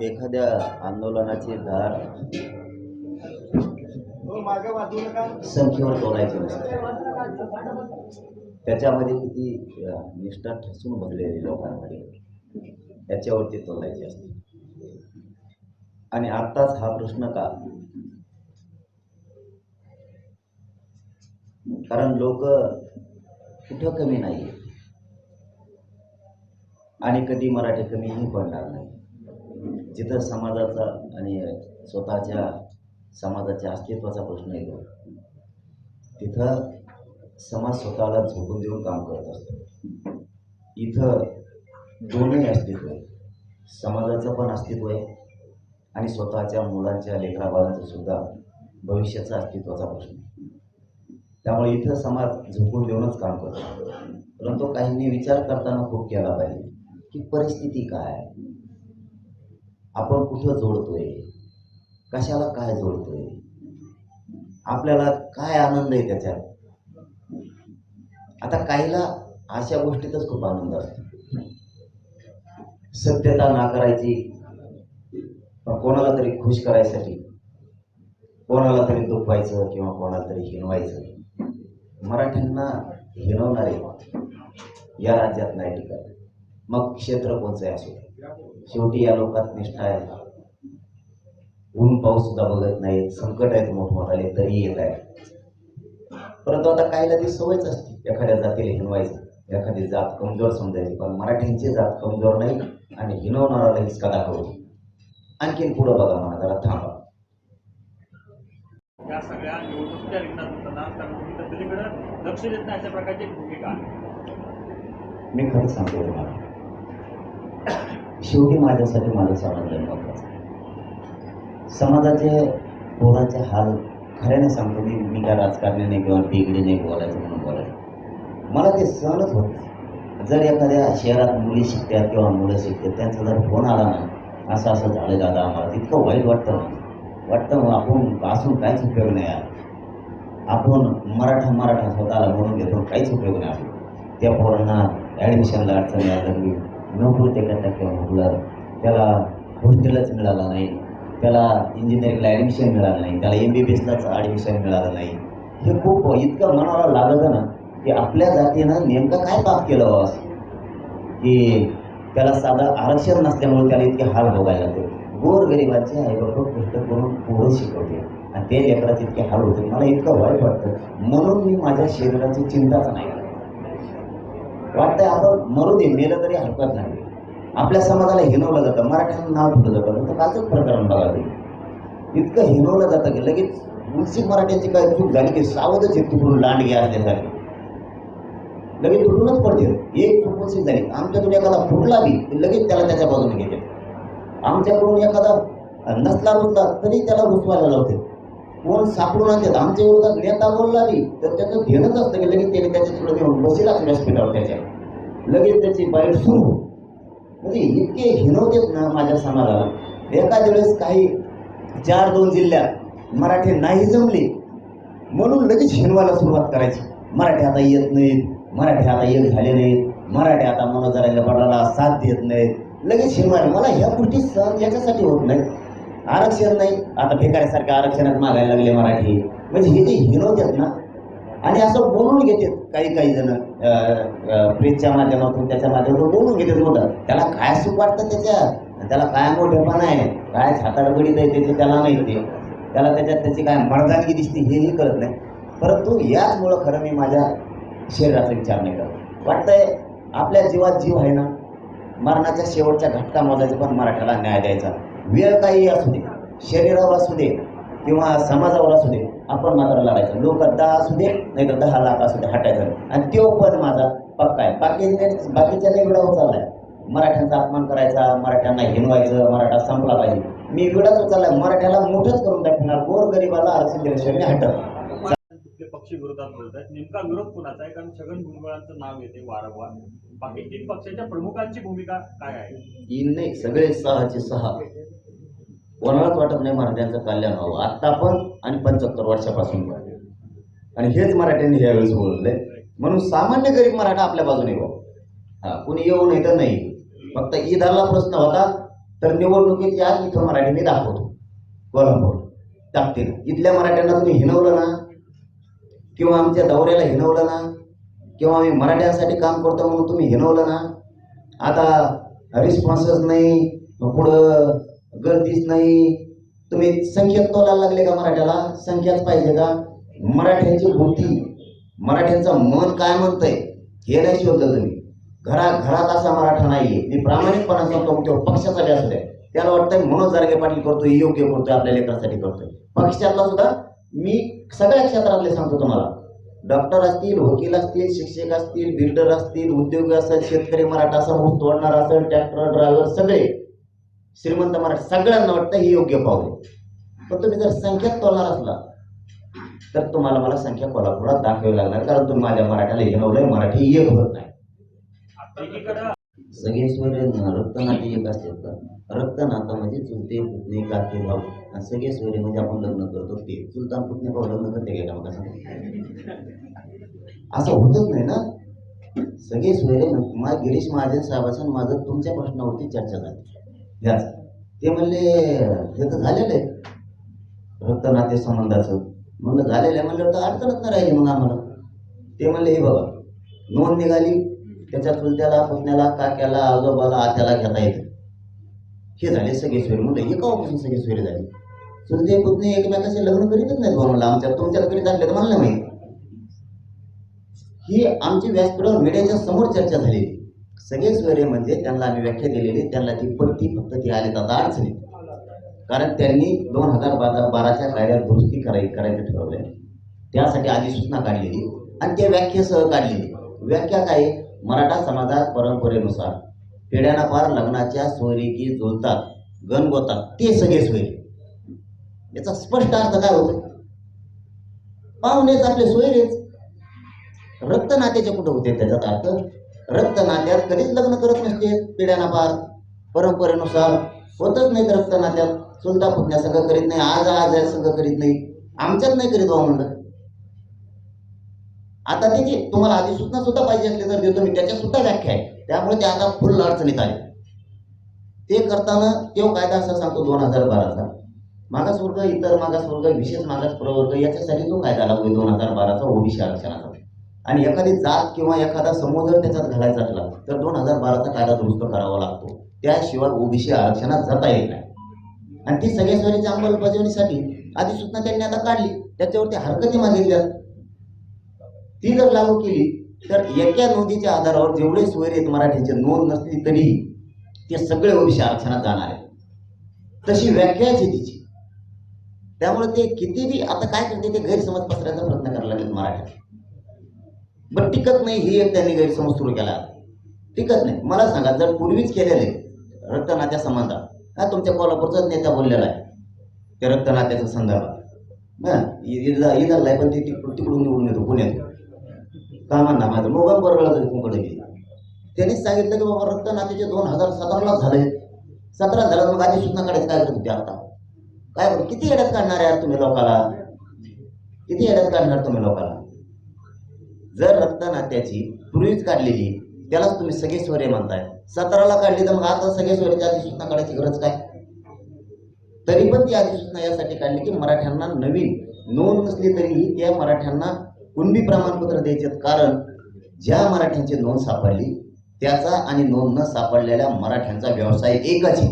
एखाद्या आंदोलनाची धार संख्येवर तोडायची नसते. त्याच्यामध्ये किती निष्ठा ठसून भरलेली लोकांमध्ये त्याच्यावरती तोडायची असते. आणि आत्ताच हा प्रश्न का? कारण लोक कुठं कमी नाही आणि कधी मराठी कमीही पडणार नाही. जिथं समाजाचा आणि स्वतःच्या समाजाच्या अस्तित्वाचा प्रश्न येतो तिथं समाज स्वतःला झोपून देऊन काम करत असतो इथं दोन्ही अस्तित्व आहे समाजाचं पण अस्तित्व आहे आणि स्वतःच्या मुलांच्या लेकराबाळांचं सुद्धा भविष्याचा अस्तित्वाचा प्रश्न आहे. त्यामुळे इथं समाज झोपून देऊनच काम करतो परंतु काहींनी विचार करताना खूप केला पाहिजे की परिस्थिती काय आहे? आपण कुठं जोडतोय? कशाला काय जोडतोय? आपल्याला काय आनंद आहे त्याच्यात? आता काहीला अशा गोष्टीतच खूप आनंद असतो. सत्यता नाकारायची पण कोणाला तरी खुश करायसाठी कोणाला तरी दुखवायचं किंवा कोणाला तरी हिनवायचं मराठ्यांना हिनवणारे या राज्यात नाही टिकत. मग क्षेत्र कोणचं असो? शेवटी या लोकात निष्ठा आहे. ऊन पाऊस सुद्धा बघत नाही संकट आहेत मोठमोठाले तरी येत आहे परंतु आता काहीला ती सवयच असते. एखाद्या जातीला हिनवायचं. एखादी जात कमजोर समजायची. पण मराठ्यांची जात कमजोर नाही आणि हिनवणारा हिसका दाखवली आणखीन पुढं बघा म्हणा जरा थांबा. या सगळ्या निवडणुकीच्या रिंगणात होताना लक्ष देत नाही अशा प्रकारची भूमिका मी खरं सांगतो तुम्हाला. शेवटी माझ्यासाठी माझं समाज महत्त्वाचं आहे. समाजाचे पोराचे हाल खऱ्याने सांगतो मी. मी काय राजकारण्याने किंवा बिगडीने बोलायचं म्हणून बोलायचं. मला ते सहनच होत नाही. जर एखाद्या शहरात मुली शिकतात किंवा मुलं शिकतात त्यांचा जर फोन आला ना असं असं झालं दादा आम्हाला तितकं वाईट वाटतं ना वाटतं मग आपण असून काहीच उपयोग नाही आहे आपण मराठा मराठा स्वतःला म्हणून घेतो काहीच उपयोग नाही त्या पोरांना ॲडमिशनला अडचण यायला नोकरी ते टक्के म्हटलं त्याला हॉस्टेलच मिळालं नाही. त्याला इंजिनिअरिंगला ॲडमिशन मिळालं नाही. त्याला एम बी बी एसलाच ॲडमिशन मिळालं नाही. हे खूप इतकं मनाला लागतं ना की आपल्या जातीनं नेमकं काय पाप केलं असं की त्याला साधं आरक्षण नसल्यामुळे त्याला इतके हाल भोगायला लागते गोरगरिबाचे आईबाप पुस्तक करून पोरं शिकवते. आणि ते लेकराचे इतके हाल होते. मला इतकं वाईट वाटतं. म्हणून मी माझ्या शरीराची चिंताच नाही करत. वाटतंय आपण मरू दे मेलं तरी हरकत नाही. आपल्या समाजाला हिनवलं जातं. मराठ्यांना नाव ठेवलं जातं? तर काचंच प्रकरण बघा तुम्ही. इतकं हिनवलं जातं की लगेच मुलसिक मराठ्यांची काय चूक झाली की सावधच येत तिकडून लांड घ्यायला असल्यासारखे लगेच तुटूनच पडते. एक चूक झाली. आमच्याकडून एखादा फुटला बी की लगेच त्याला त्याच्या बाजूने घेते. आमच्याकडून एखादा नसला रुजला तरी त्याला रुजवायला लावते. कोण सापडून आणतात आमच्या विरोधात नेता बोलला नाही तर त्याचं घेणंच असतं की लगेच त्याने त्याच्या पुढे घेऊन बसेलाच व्यासपीठावर त्याच्या. लगेच त्याची बाहेर सुरू म्हणजे इतके हिनवतेत ना माझ्या समाजाला. एखाद्या वेळेस काही चार दोन जिल्ह्यात मराठी नाही जमले म्हणून लगेच हिनवायला सुरुवात करायची. मराठी आता येत नाहीत मराठी आता एक झाले नाहीत मराठी आता मनोजराच्या पडाला साथ देत नाहीत. लगेच हिनवायला. मला ह्या गोष्टी सहन याच्यासाठी होत नाहीत. आरक्षण नाही. आता भिकाऱ्यासारखं आरक्षणात मागायला लागले मराठी. म्हणजे हे जे हिनवतात ना. आणि असं बोलून घेतात काही काही जण. प्रेसच्या माध्यमातून त्याच्या माध्यमातून बोलून घेतात मोठं. त्याला काय सुख वाटतं त्याच्यात? त्याला काय मोठेपणा आहे? काय छाताडबडीत आहे त्याचं त्याला माहिती आहे. त्याला त्याच्यात त्याची काय मर्दानगी दिसते हेही कळत नाही. परंतु याचमुळं खरं मी माझ्या शरीराचा विचार नाही करत. वाटतंय आपल्या जीवात जीव आहे ना? मरणाच्या शेवटच्या घटका मोजायचा पण मराठ्याला न्याय द्यायचा. वेळ काही असू दे शरीरावर असू दे किंवा समाजावर असू दे आपण मात्र लढायचं. लोक दहा असू दे नाही तर दहा लाख असू दे हटायचं. आणि तो पण माझा पक्का आहे. बाकी बाकीच्या वेगळा चाललाय मराठ्यांचा अपमान करायचा मराठ्यांना हिनवायचं मराठा संपला पाहिजे. मी वेळाच उचललाय. मराठ्याला मोठंच करून दाखवणार गोरगरीबाला आरक्षण दिल्याशिवाय मी हटवलं पक्ष विरोधात बोलत आहेत. नेमका विरोध कुणाचा आहे? कारण छगन भुजबळांचं नाव येते वारंवार. बाकी तीन पक्षाच्या प्रमुखांची भूमिका काय आहे? तीन नाही सगळे सहाचे सहा. कोणालाच वाटत नाही मराठ्यांचं कल्याण व्हावं. आत्ता पण आणि पंच्याहत्तर वर्षापासून पण. आणि हेच मराठ्यांनी यावेळेस बोललंय म्हणून सामान्य गरीब मराठा आपल्या बाजूने येऊ. हा कुणी येऊ नाही तर नाही. फक्त ईदाला प्रश्न होता तर निवडणुकीत या इथं मराठी मी दाखवतो. कोल्हापूर. टाकतील इथल्या मराठ्यांना तुम्ही हिनवलं ना किंवा आमच्या दौऱ्याला हिनवलं ना? किंवा आम्ही मराठ्यांसाठी काम करतो म्हणून तुम्ही हिनवलं ना? आता रिस्पॉन्सच नाही पुढं गर्दीच नाही. तुम्ही संख्यात तोलायला लागले का मराठ्याला? संख्याच पाहिजे का? मराठ्यांची बुद्धी मराठ्यांचं मन काय म्हणतंय हे नाही शोधलं तुम्ही. घरा घरात असा मराठा नाहीये. मी प्रामाणिकपणा सांगतो तेव्हा पक्षासाठी पक्षाचा व्यास आहे त्याला वाटतंय म्हणून जारगे पाटील करतोय योग्य करतोय आपल्या लेकरासाठी करतोय. पक्षातला सुद्धा मी सगळ्या क्षेत्रातले सांगतो तुम्हाला. डॉक्टर असतील वकील असतील शिक्षक असतील बिल्डर असतील उद्योग असेल शेतकरी मराठा असेल ऊस तोडणार असेल ट्रॅक्टर ड्रायव्हर सगळे श्रीमंत मराठा सगळ्यांना वाटतं हे योग्य पावले पण तुम्ही जर संख्यात तोडणार असला तर तुम्हाला मला संख्या कोल्हापुरात दाखवावी लागणार कारण तुम्ही माझ्या मराठ्याला हिनवलंय मराठी एक होत नाही. एकीकडं सगळे रक्तनाते एक असतात का? रक्तनातं म्हणजे चुलते पुतणे काके भाऊ. आणि सगळे स्वर म्हणजे आपण लग्न करतो ते. चुलता पुतणे भाऊ लग्न करते का मग असं होतच नाही ना? सगळे सोयरे मा गिरीश महाजन साहेबाचं माझं तुमच्या प्रश्नावरती चर्चा झाली. याच ते म्हणले हे तर झालेलं आहे. रक्तनाते संबंधाचं. म्हणलं झालेलं आहे. म्हणलं तर अडचणच नाही राहिली मग आम्हाला. ते म्हणले हे बघा नोंद निघाली. त्याच्या चुलत्याला पुतण्याला काक्याला आजोबाला आत्याला घेता येते. हे झाले सगळे सोयरे. म्हणलं एकापासून सगळे सोयरे झाले? चुलते पुतणे एकमेकाशी लग्न करीतच नाहीत बा म्हणलं आमच्या तुमच्याला करीत असले तर मला नाही ही आमची व्यासपीठावर मीडियाच्या समोर चर्चा झालेली. सगळे सोयरे म्हणजे त्यांना आम्ही व्याख्या दिलेली त्यांना ती पडती फक्त ती आले आता अडचणी कारण त्यांनी दोन हजार बारा बाराच्या कायद्यात दुरुस्ती कराय करायचं ठरवलंय. त्यासाठी अधिसूचना काढलेली आणि त्या व्याख्येसह काढलेली. व्याख्या काय? आहे? मराठा समाजात परंपरेनुसार पिढ्याना पार लग्नाच्या सोयरीकी जुळतात गणगोतात ते सगळे सोयरे. याचा स्पष्ट अर्थ काय होतो पाहुणेच आपले सोयरेच. रक्त नात्याचे कुठं होते त्याच्यात अर्थ? रक्त नात्यात कधीच लग्न करत नसते पिढ्याना पार. परंपरेनुसार होतच नाहीत रक्त नात्यात चुलता पुतण्या संघ करीत नाही आज आज आहे संघ करीत नाही. आमच्यात नाही करीत बा म्हणलं. आता त्याची तुम्हाला अधिसूचना सुद्धा पाहिजे असली तर देतो मी. त्याच्या सुद्धा व्याख्या आहे. त्यामुळे ते आता फुल अडचणीत आले. ते करताना तो कायदा असा सांगतो दोन हजार बाराचा? मागासवर्ग इतर मागासवर्ग विशेष मागास प्रवर्ग याच्यासाठी तो कायदा लागू दोन हजार बाराचा ओबीसी आरक्षणाचा. आणि एखादी जात किंवा एखादा समूह जर त्याच्यात घालायचा असला तर दोन हजार बाराचा कायदा दुरुस्त करावा लागतो. त्याशिवाय ओबीसी आरक्षणात जाता येत नाही. आणि ती सगळ्या सोयीच्या अंमलबजावणीसाठी अधिसूचना त्यांनी आता काढली. त्याच्यावरती हरकती मागितल्या. ती जर लागू केली तर एका नोंदीच्या आधारावर जेवढे सोयरे आहेत मराठीचे नोंद नसली तरी ते सगळे ओबीसी आरक्षणात जाणार आहे तशी व्याख्याच आहे तिची. त्यामुळे ते किती बी आता काय करते ते गैरसमज पसरायचा प्रयत्न करायला लागेल मराठीत. पण टिकत नाही ही एक त्यांनी गैरसमज सुरू केला. टिकत नाही. मला सांगा जर पूर्वीच केलेले रक्तनात्या संबंधात हा तुमच्या कोल्हापूरचाच नेता बोललेला आहे त्या रक्तनात्याच्या संदर्भात. हा ईदला ईदला आहे पण ते तिकडून तिकडून निवडून येतो पुण्यात. का म्हणणार माझं मोबाईल बरोबर तरी तुमकडे गेली त्यांनीच सांगितलं की बाबा रक्त नात्याचे दोन हजार सतराला झाले. सतरा झालं मग आधी सूचना काढायचं काय करतो आता? काय करू? किती येड्यात काढणार यार तुम्ही लोकाला? किती येड्यात काढणार तुम्ही लोकाला? जर रक्त नात्याची पूर्वीच काढलेली त्यालाच तुम्ही सगळे स्वरे म्हणताय. सतराला काढली तर मग आता सगळे स्वरेची अधिसूचना काढायची गरज काय? तरी पण ती अधिसूचना यासाठी काढली की मराठ्यांना नवीन नोंद नसली तरीही त्या मराठ्यांना कुणबी प्रमाणपत्र द्यायचे कारण ज्या मराठ्यांची नोंद सापडली त्याचा आणि नोंद न सापडलेल्या मराठ्यांचा व्यवसाय एकच आहे.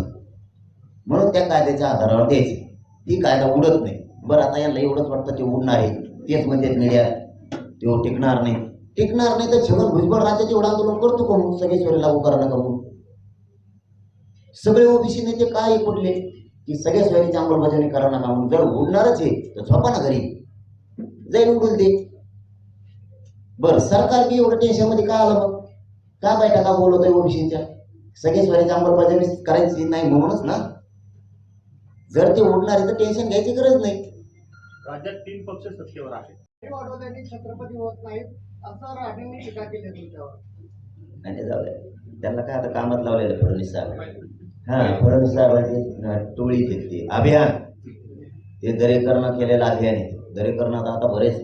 म्हणून त्या कायद्याच्या आधारावर द्यायचे. ती कायदा उडत नाही. बरं आता यांना एवढंच वाटतं ते उडणार आहे. तेच म्हणजे मीडिया ते टिकणार नाही. टिकणार नाही तर छगन भुजबळ राज्यात एवढं आंदोलन करतो कोण म्हणून सगळे लागू करा नका म्हणून सगळे ओबीसी नेते काय कुठले की सगळ्या सोयरीची अंमलबजावणी करा नका म्हणून जर उडणारच आहे तर झोपा ना घरी. जाईल उडून दे. बरं सरकार बी एवढं टेन्शनमध्ये का आलं मग? का बैठका का बोलवतोय ओबीसीच्या? सगळे स्वराची अंमलबजावणी करायची नाही म्हणूनच ना? जर ते उडणार आहे तर टेन्शन घ्यायची गरज नाही. राज्यात तीन पक्ष सत्तेवर आहेत. वाढवल्याने छत्रपती होत नाहीत असं राणेंनी टीका केली आहे तुमच्यावर नाही ते जाऊ दे. त्यांना काय आता कामात लावलेलं फडणवीस साहेब. हा फडणवीस साहेबांची टोळी घेतली. अभियान. ते दरेकरण केलेलं अभियान आहे. दरेकरणात आता बरेच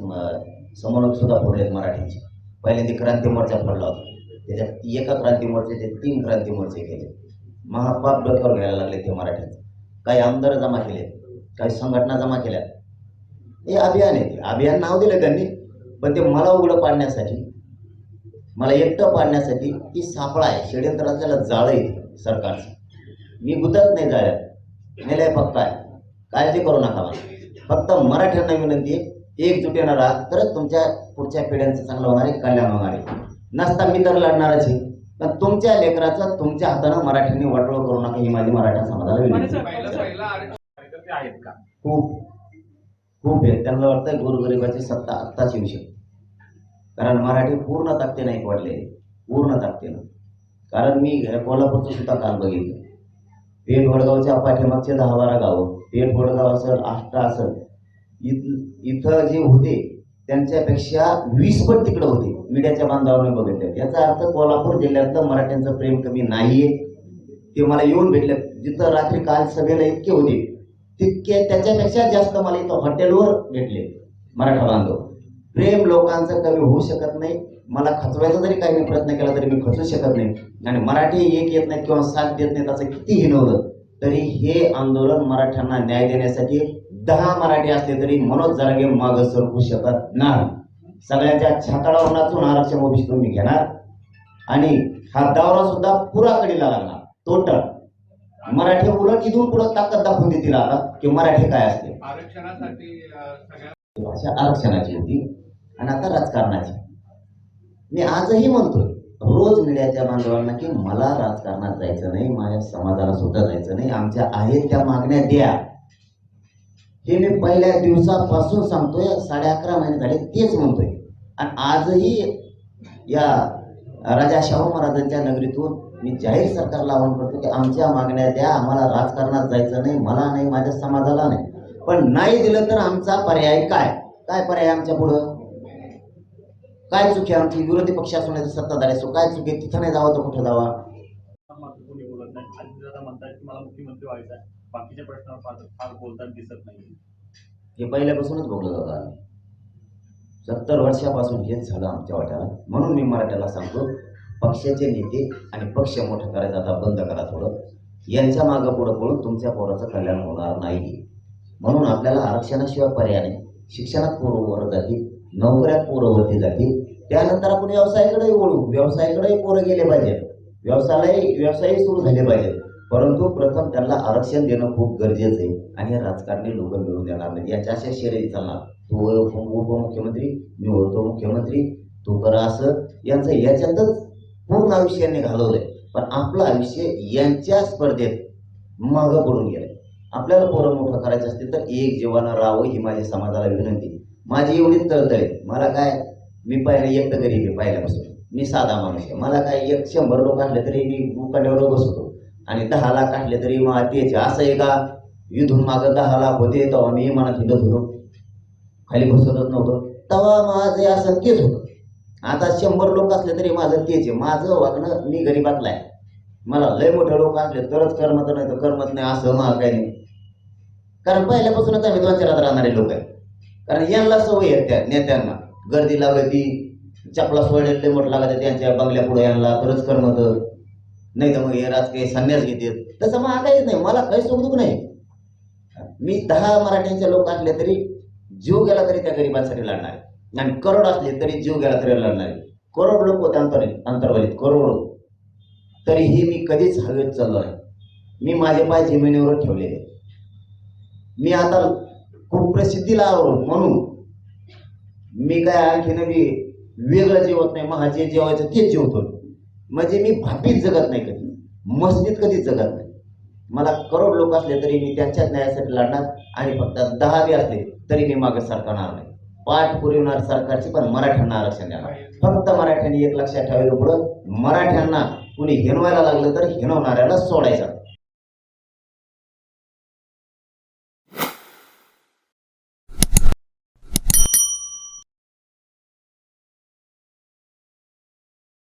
म, सुद्धा पडले मराठीचे. पहिल्यांदा क्रांती मोर्चा पडला होता. त्याच्यात एका क्रांती मोर्चाचे तीन क्रांती मोर्चे केले महापाप डोक्यावर घ्यायला लागले ते मराठीचे काही आमदार जमा केले काही संघटना जमा केल्या हे अभियान आहे ते. अभियान नाव दिलं त्यांनी पण ते मला उघडं पाडण्यासाठी मला एकटं पाडण्यासाठी ती सापळा आहे. षडयंत्राला जाळं आहे सरकारचं. मी गुतत नाही जाळ्यात. मेलाय फक्त आहे. काळजी करू नका मला. फक्त मराठ्यांना विनंती आहे एकजूट येणार आहात तरच तुमच्या पुढच्या पिढ्यांचं चांगलं होणार आहे कल्याण होणार आहे. नसता मी तर लढणारच आहे. पण तुमच्या लेकराचं तुमच्या हातानं मराठ्यांनी वाटोळ करू नका ही माझी मराठा समाजाला आहेत का खूप खूप आहे त्यांना वाटतं गोरगरिबाची सत्ता आत्ताच येऊ शकते. कारण मराठी पूर्ण ताकदीनं एक वाढले पूर्ण ताकदीनं. कारण मी कोल्हापूरचं सुद्धा काल बघितलं. पेठ वडगावच्या पाठीमागचे दहा बारा गावं. पेठ वडगाव असेल आष्टा असेल इथ इथं जे होते त्यांच्यापेक्षा वीस पट तिकडं होते. मीडियाच्या बांधावर बघितले. याचा अर्थ कोल्हापूर जिल्ह्यातलं मराठ्यांचं प्रेम कमी नाहीये. ते मला येऊन भेटले. जिथं रात्री काल सभेला इतके होते तितके त्याच्यापेक्षा जास्त मला इथं हॉटेलवर भेटले. मराठा बांधव. प्रेम लोकांचं कमी होऊ शकत नाही. मला खचवायचा जरी काही मी प्रयत्न केला तरी मी खचू शकत नाही. आणि मराठी एक येत नाही किंवा साथ देत नाहीत असं किती हिनवलं तरी हे आंदोलन मराठ्यांना न्याय देण्यासाठी दहा मराठी असले तरी मनोज जारगे मागं सरकू शकत नाही. सगळ्यांच्या छाताळावर नाचून आरक्षण ओबीसीतून मी घेणार. आणि हा दावरा सुद्धा पुरा कडीला लागणार. टोटल मराठी उलट इथून पुढे ताकद दाखवून देतील आता? की मराठी काय असते? भाषा आरक्षणाची होती. आणि आता राजकारणाची. मी आजही म्हणतोय रोज मीडियाच्या बांधवांना की मला राजकारणात जायचं नाही माझ्या समाजाला सुद्धा जायचं नाही. आमच्या आहेत त्या मागण्या द्या. हे मी पहिल्या दिवसापासून सांगतोय साडे अकरा महिने झाले तेच म्हणतोय. आणि आजही या राजा शाहू महाराजांच्या नगरीतून मी जाहीर सरकारला आवाहन करतो की आमच्या मागण्या द्या आम्हाला राजकारणात जायचं नाही मला नाही माझ्या समाजाला नाही. पण नाही दिलं तर आमचा पर्याय काय? काय पर्याय आमच्या पुढं? काय चुकी आहे आमची? विरोधी पक्ष असून नाही सत्ताधारी असो काय चुकी आहे? तिथं नाही जावं तर कुठं जावा? मुख्यमंत्री व्हायचं आहे. बाकीच्या प्रश्नावर फार फार बोलताना दिसत नाही हे पहिल्यापासूनच बघलं जातं आम्ही. सत्तर वर्षापासून हेच झालं आमच्या वाट्याला. म्हणून मी मराठ्याला सांगतो पक्षाचे नेते आणि पक्ष मोठं करायचं आता बंद करा थोडं. यांच्या मागं पुढं पळून तुमच्या पोराचं कल्याण होणार नाही. म्हणून आपल्याला आरक्षणाशिवाय पर्याय नाही. शिक्षणात पोरं वर जातील नोकऱ्यात पोरं वरती जातील त्यानंतर आपण व्यवसायाकडे वळू. व्यवसायाकडेही पोरं गेले पाहिजेत. व्यवसायालाही व्यवसायही सुरू झाले पाहिजेत. परंतु प्रथम त्यांना आरक्षण देणं खूप गरजेचं आहे आणि हे राजकारणी लोक मिळून देणार नाही. याच्या अशा शेरी चालणार. तू उपमुख्यमंत्री मी होतो मुख्यमंत्री तू करा असं यांचं याच्यातच पूर्ण आयुष्याने घालवलंय. पण आपलं आयुष्य यांच्या स्पर्धेत मागं पडून गेलंय. आपल्याला पोरं मोठं करायचं असतील तर एक जीवानं राहावं ही माझ्या समाजाला विनंती माझी एवढीच तळतळे. आहे मला काय मी पहिले एकटं गरीब आहे पहिल्यापासून. मी साधा माणूस आहे. मला काय एक शंभर लोक आणले तरी मी मुकाट्यावर बसतो. आणि दहा लाख आणले तरी मग तेच असं आहे का इथून मागं दहा लाख होते तेव्हा मी मनात हिंडत होतो. खाली बसतच नव्हतं. तेव्हा माझं असं तेच होतं. आता शंभर लोक असले तरी माझं तेच आहे. माझं वागणं मी गरीबातला आहे. मला लय मोठे लोक असले तरच करमत नाही तर करमत नाही असं मला काही नाही. कारण पहिल्यापासूनच आम्ही दोन राहणारे लोक आहे. कारण यांना सवय आहे त्या नेत्यांना. गर्दी लागती चपला सोडले मोठ लागत त्यांच्या बंगल्या पुढे यांना तरच करमत नाही तर मग हे राजकीय संन्यास घेते तसं मग काहीच नाही. मला काही सुखदुख नाही. मी दहा मराठ्यांच्या लोक असले तरी जीव गेला तरी त्या गरिबांसाठी लढणार आहे. आणि करोड असले तरी जीव गेला तरी लढणार आहे. करोड लोक होते अंतर अंतर्वालीत. करोड तरीही मी कधीच हवेत चाललो नाही मी माझे पाय जमिनीवर ठेवलेले. मी आता खूप प्रसिद्धीला आलो म्हणून मी काय आणखीन मी वेगळं जेवत नाही. महाजे जेवायचं तेच जेवतो म्हणजे मी भापीत जगत नाही कधी. मस्तीत कधीच जगत नाही. मला करोड लोक असले तरी मी त्यांच्या न्यायासाठी लढणार आणि फक्त दहावी असले तरी मी मागे सरकारणार नाही. पाठ पुरविणार सरकारची पण मराठ्यांना आरक्षण देणार. फक्त मराठ्यांनी एक लक्षात ठेवायला पुढं. मराठ्यांना कुणी हिनवायला लागलं तर हिनवणाऱ्याला सोडायचं.